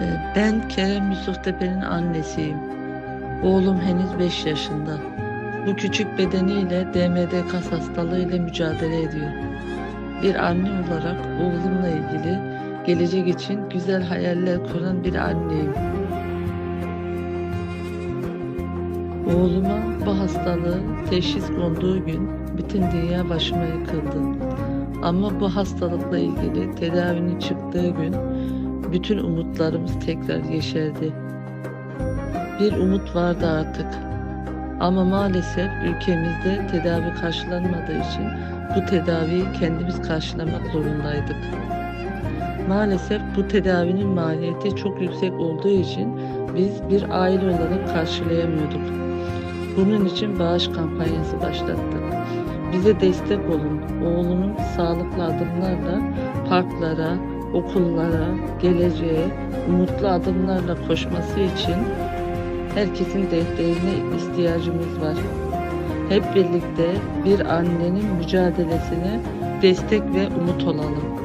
Ee, Ben Kerem Yusuf Tepe'nin annesiyim. Oğlum henüz 5 yaşında. Bu küçük bedeniyle DMD kas hastalığıyla mücadele ediyor. Bir anne olarak oğlumla ilgili gelecek için güzel hayaller kuran bir anneyim. Oğluma bu hastalığı teşhis konduğu gün bütün dünya başıma yıkıldı. Ama bu hastalıkla ilgili tedavinin çıktığı gün bütün umutlarımız tekrar yeşerdi. Bir umut vardı artık. Ama maalesef ülkemizde tedavi karşılanmadığı için bu tedaviyi kendimiz karşılamak zorundaydık. Maalesef bu tedavinin maliyeti çok yüksek olduğu için biz bir aile olarak karşılayamıyorduk. Bunun için bağış kampanyası başlattık. Bize destek olun. Oğlumun sağlıklı adımlarla parklara, okullara, geleceğe umutlu adımlarla koşması için herkesin desteğine ihtiyacımız var. Hep birlikte bir annenin mücadelesine destek ve umut olalım.